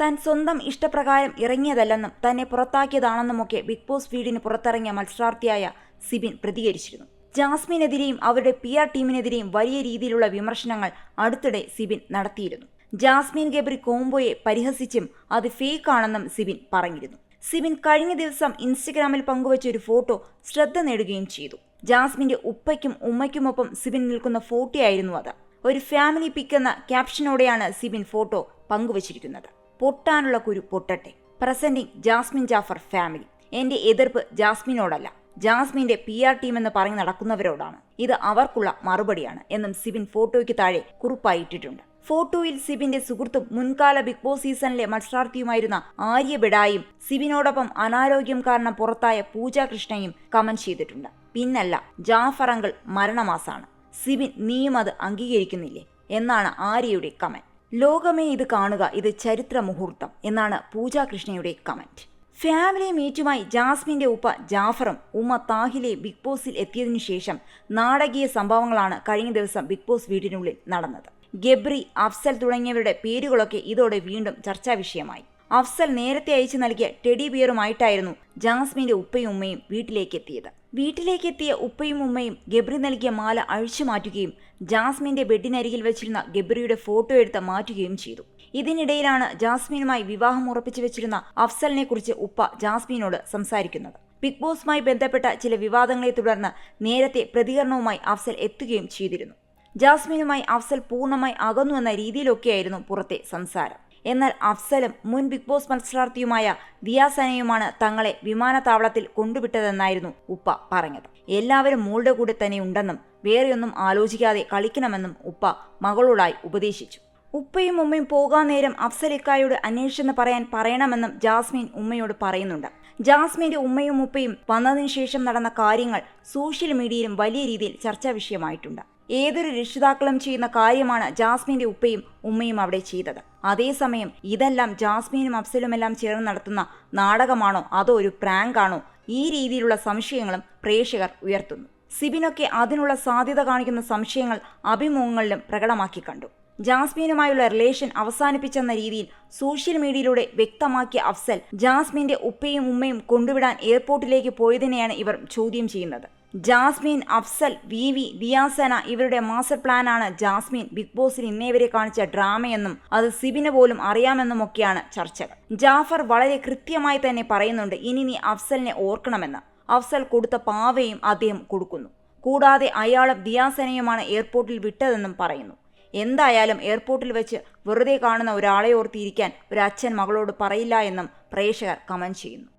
താൻ സ്വന്തം ഇഷ്ടപ്രകാരം ഇറങ്ങിയതല്ലെന്നും തന്നെ പുറത്താക്കിയതാണെന്നുമൊക്കെ ബിഗ് ബോസ് വീടിന് പുറത്തിറങ്ങിയ മത്സരാർത്ഥിയായ സിബിൻ പ്രതികരിച്ചിരുന്നു. ജാസ്മിനെതിരെയും അവരുടെ പി ആർ ടീമിനെതിരെയും വലിയ രീതിയിലുള്ള വിമർശനങ്ങൾ അടുത്തിടെ സിബിൻ നടത്തിയിരുന്നു. ജാസ്മിൻ ഗബ്രി കോംബോയെ പരിഹസിച്ചും അത് ഫേക്ക് ആണെന്നും സിബിൻ പറഞ്ഞിരുന്നു. സിബിൻ കഴിഞ്ഞ ദിവസം ഇൻസ്റ്റഗ്രാമിൽ പങ്കുവച്ച ഒരു ഫോട്ടോ ശ്രദ്ധ നേടുകയും ചെയ്തു. ജാസ്മിന്റെ ഉപ്പയ്ക്കും ഉമ്മയ്ക്കുമൊപ്പം സിബിൻ നിൽക്കുന്ന ഫോട്ടോയായിരുന്നു അത്. ഒരു ഫാമിലി പിക്ക് എന്ന ക്യാപ്ഷനോടെയാണ് സിബിൻ ഫോട്ടോ പങ്കുവച്ചിരിക്കുന്നത്. പൊട്ടാനുള്ള കുരു പൊട്ടട്ടെ. പ്രസന്റിംഗ് ജാസ്മിൻ ജാഫർ ഫാമിലി എന്റെ എതിർപ്പ് ജാസ്മിനോടല്ല. ജാസ്മിന്റെ പി ആർ ടീം എന്ന് പറഞ്ഞ് നടക്കുന്നവരോടാണ്. ഇത് അവർക്കുള്ള മറുപടിയാണ് എന്നും സിബിൻ ഫോട്ടോയ്ക്ക് താഴെ കുറിപ്പായിട്ടിട്ടുണ്ട്. ഫോട്ടോയിൽ സിബിന്റെ സുഹൃത്തും മുൻകാല ബിഗ് ബോസ് സീസണിലെ മത്സരാർത്ഥിയുമായിരുന്ന ആര്യ ബിഡായും സിബിനോടൊപ്പം അനാരോഗ്യം കാരണം പുറത്തായ പൂജ കൃഷ്ണയും കമന്റ് ചെയ്തിട്ടുണ്ട്. പിന്നല്ല ജാഫർ അങ്കിൾ മരണമാസാണ്. സിബിൻ നീയും അത് അംഗീകരിക്കുന്നില്ലേ? എന്നാണ് ആര്യയുടെ കമന്റ് ലോകമേ ഇത് കാണുക ഇത് ചരിത്ര മുഹൂർത്തം എന്നാണ് പൂജ കൃഷ്ണയുടെ കമന്റ്. ഫാമിലി മീറ്റുമായി ജാസ്മിന്റെ ഉപ്പ ജാഫറും ഉമ്മ താഹിലെ ബിഗ് ബോസിൽ എത്തിയതിനു ശേഷം നാടകീയ സംഭവങ്ങളാണ് കഴിഞ്ഞ ദിവസം ബിഗ് ബോസ് വീടിനുള്ളിൽ നടന്നത്. ഗബ്രി അഫ്സൽ തുടങ്ങിയവരുടെ പേരുകളൊക്കെ ഇതോടെ വീണ്ടും ചർച്ചാ വിഷയമായി. അഫ്സൽ നേരത്തെ അയച്ചു നൽകിയ ടെഡി ബിയറുമായിട്ടായിരുന്നു ജാസ്മിന്റെ ഉപ്പയും ഉമ്മയും വീട്ടിലേക്ക് എത്തിയത്. വീട്ടിലേക്ക് എത്തിയ ഉപ്പയും ഉമ്മയും ഗബ്രി നൽകിയ മാല അഴിച്ചു മാറ്റുകയും ജാസ്മിന്റെ ബെഡിനരികിൽ വെച്ചിരുന്ന ഗബ്രിയുടെ ഫോട്ടോ എടുത്ത് മാറ്റുകയും ചെയ്തു. ഇതിനിടയിലാണ് ജാസ്മിനുമായി വിവാഹം ഉറപ്പിച്ചു വെച്ചിരുന്ന അഫ്സലിനെ കുറിച്ച് ഉപ്പ ജാസ്മിനോട് സംസാരിക്കുന്നത്. ബിഗ് ബോസുമായി ബന്ധപ്പെട്ട ചില വിവാദങ്ങളെ തുടർന്ന് നേരത്തെ പ്രതികരണവുമായി അഫ്സൽ എത്തുകയും ചെയ്തിരുന്നു. ജാസ്മിനുമായി അഫ്സൽ പൂർണമായി അകന്നു എന്ന രീതിയിലൊക്കെയായിരുന്നു പുറത്തെ സംസാരം. എന്നാൽ അഫ്സലും മുൻ ബിഗ് ബോസ് മത്സരാർത്ഥിയുമായ ദിയാസനയുമാണ് തങ്ങളെ വിമാനത്താവളത്തിൽ കൊണ്ടുവിട്ടതെന്നായിരുന്നു ഉപ്പ പറഞ്ഞത്. എല്ലാവരും മോളുടെ കൂടെ തന്നെ ഉണ്ടെന്നും വേറെയൊന്നും ആലോചിക്കാതെ കളിക്കണമെന്നും ഉപ്പ മകളോടായി ഉപദേശിച്ചു. ഉപ്പയും ഉമ്മയും പോകാൻ നേരം അഫ്സലിക്കായോട് അന്വേഷിച്ചെന്ന് പറയാൻ പറയണമെന്നും ജാസ്മിൻ ഉമ്മയോട് പറയുന്നുണ്ട്. ജാസ്മിന്റെ ഉമ്മയും ഉപ്പയും വന്നതിനു ശേഷം നടന്ന കാര്യങ്ങൾ സോഷ്യൽ മീഡിയയിലും വലിയ രീതിയിൽ ചർച്ചാ വിഷയമായിട്ടുണ്ട്. ഏതൊരു രക്ഷിതാക്കളും ചെയ്യുന്ന കാര്യമാണ് ജാസ്മിന്റെ ഉപ്പയും ഉമ്മയും അവിടെ ചെയ്തത്. അതേസമയം ഇതെല്ലാം ജാസ്മിനും അഫ്സലുമെല്ലാം ചേർന്ന് നടത്തുന്ന നാടകമാണോ അതോ ഒരു പ്രാങ്കാണോ ഈ രീതിയിലുള്ള സംശയങ്ങളും പ്രേക്ഷകർ ഉയർത്തുന്നു. സിബിനൊക്കെ അതിനുള്ള സാധ്യത കാണിക്കുന്ന സംശയങ്ങൾ അഭിമുഖങ്ങളിലും പ്രകടമാക്കി കണ്ടു. ജാസ്മിനുമായുള്ള റിലേഷൻ അവസാനിപ്പിച്ചെന്ന രീതിയിൽ സോഷ്യൽ മീഡിയയിലൂടെ വ്യക്തമാക്കിയ അഫ്സൽ ജാസ്മിന്റെ ഉപ്പയും ഉമ്മയും കൊണ്ടുവിടാൻ എയർപോർട്ടിലേക്ക് പോയതിനെയാണ് ഇവർ ചോദ്യം ചെയ്യുന്നത്. ജാസ്മിൻ അഫ്സൽ വി വി ദിയാസന ഇവരുടെ മാസ്റ്റർ പ്ലാനാണ് ജാസ്മിൻ ബിഗ് ബോസിൽ ഇന്നേവരെ കാണിച്ച ഡ്രാമയെന്നും അത് സിബിന് പോലും അറിയാമെന്നുമൊക്കെയാണ് ചർച്ചകൾ. ജാഫർ വളരെ കൃത്യമായി തന്നെ പറയുന്നുണ്ട് ഇനി നീ അഫ്സലിനെ ഓർക്കണമെന്ന്. അഫ്സൽ കൊടുത്ത പാവയും അദ്ദേഹം കൊടുക്കുന്നു. കൂടാതെ അയാളും ദിയാസനയുമാണ് എയർപോർട്ടിൽ വിട്ടതെന്നും പറയുന്നു. എന്തായാലും എയർപോർട്ടിൽ വെച്ച് വെറുതെ കാണുന്ന ഒരാളെ ഓർത്തിരിക്കാൻ ഒരു അച്ഛൻ മകളോട് പറയില്ല എന്നും പ്രേക്ഷകർ കമന്റ് ചെയ്യുന്നു.